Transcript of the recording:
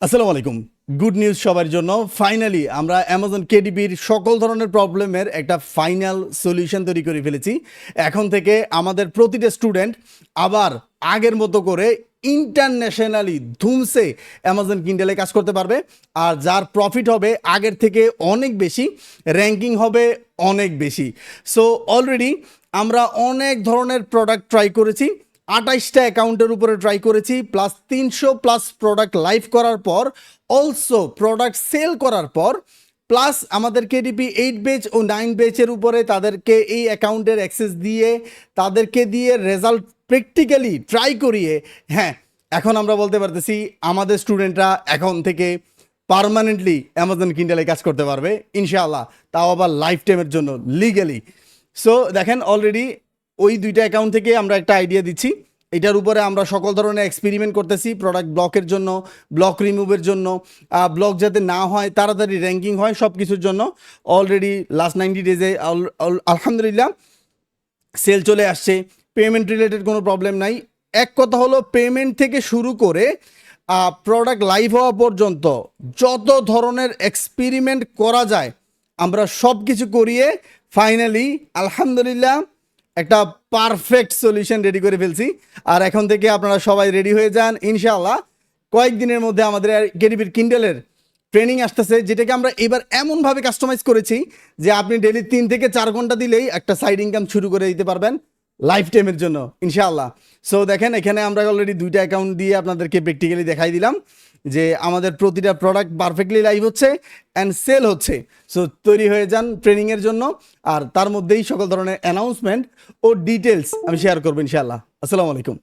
আসসালামু আলাইকুম। Good news সবার জন্য। ফাইনালি আমরা অ্যামাজন কেডিবির সকল ধরনের প্রবলেমের একটা ফাইনাল সলিউশন তৈরি করে ফেলেছি। এখন থেকে আমাদের প্রতিটা স্টুডেন্ট আবার আগের মতো করে ইন্টারন্যাশনালি ধুমসে অ্যামাজন কিন্ডেলে কাজ করতে পারবে। আর যার প্রফিট হবে আগের থেকে অনেক বেশি র্যাঙ্কিং হবে অনেক বেশি। সো অলরেডি আমরা অনেক ধরনের প্রোডাক্ট ট্রাই করেছি। আঠাইশটা অ্যাকাউন্টের উপরে ট্রাই করেছি প্লাস তিনশো প্লাস প্রোডাক্ট লাইভ করার পর অলসো প্রোডাক্ট সেল করার পর প্লাস আমাদের কেডিপি এইট বেচ ও নাইন বেচের উপরে তাদেরকে এই অ্যাকাউন্টের অ্যাক্সেস দিয়ে, তাদেরকে দিয়ে রেজাল্ট প্র্যাকটিক্যালি ট্রাই করিয়ে হ্যাঁ এখন আমরা বলতে পারতেছি আমাদের স্টুডেন্টরা এখন থেকে পারমানেন্টলি অ্যামাজন কিন্ডালে কাজ করতে পারবে, ইনশাআল্লাহ, তাও আবার লাইফ টাইমের জন্য লিগালি সো দেখেন অলরেডি ওই দুইটা অ্যাকাউন্ট থেকে আমরা একটা আইডিয়া দিচ্ছি। এটার উপরে আমরা সকল ধরনের এক্সপেরিমেন্ট করতেছি প্রোডাক্ট ব্লকের জন্য ব্লক রিমুভের জন্য ব্লক যাতে না হয়, তাড়াতাড়ি র্যাঙ্কিং হয় সব কিছুর জন্য অলরেডি লাস্ট নাইনটি ডেজে আলহামদুলিল্লাহ সেল চলে আসছে পেমেন্ট রিলেটেড কোনো প্রবলেম নাই। এক কথা হলো পেমেন্ট থেকে শুরু করে প্রোডাক্ট লাইভ হওয়া পর্যন্ত যত ধরনের এক্সপেরিমেন্ট করা যায়, আমরা সব কিছু করিয়ে ফাইনালি আলহামদুলিল্লাহ একটা পারফেক্ট সলিউশন রেডি করে ফেলছি। আর এখন থেকে আপনারা সবাই রেডি হয়ে যান, ইনশাআল্লাহ। কয়েকদিনের মধ্যে আমাদের কেডিবির কিন্ডেলের ট্রেনিং আসতেছে, যেটাকে আমরা এবার এমনভাবে কাস্টমাইজ করেছি যে আপনি ডেলি তিন থেকে চার ঘণ্টা দিলেই একটা সাইড ইনকাম শুরু করে দিতে পারবেন লাইফ টাইমের জন্য, ইনশাআল্লাহ। সো দেখেন, এখানে আমরা অলরেডি দুইটা অ্যাকাউন্ট দিয়ে আপনাদেরকে প্র্যাকটিক্যালি দেখাই দিলাম। যে আমাদের প্রতিটা প্রোডাক্ট পারফেক্টলি লাইভ হচ্ছে অ্যান্ড সেল হচ্ছে। সো তৈরি হয়ে যান ট্রেনিংয়ের জন্য। আর তার মধ্যেই সকল ধরনের অ্যানাউন্সমেন্ট ও ডিটেলস আমি শেয়ার করব ইনশাআল্লাহ। আসসালামু আলাইকুম।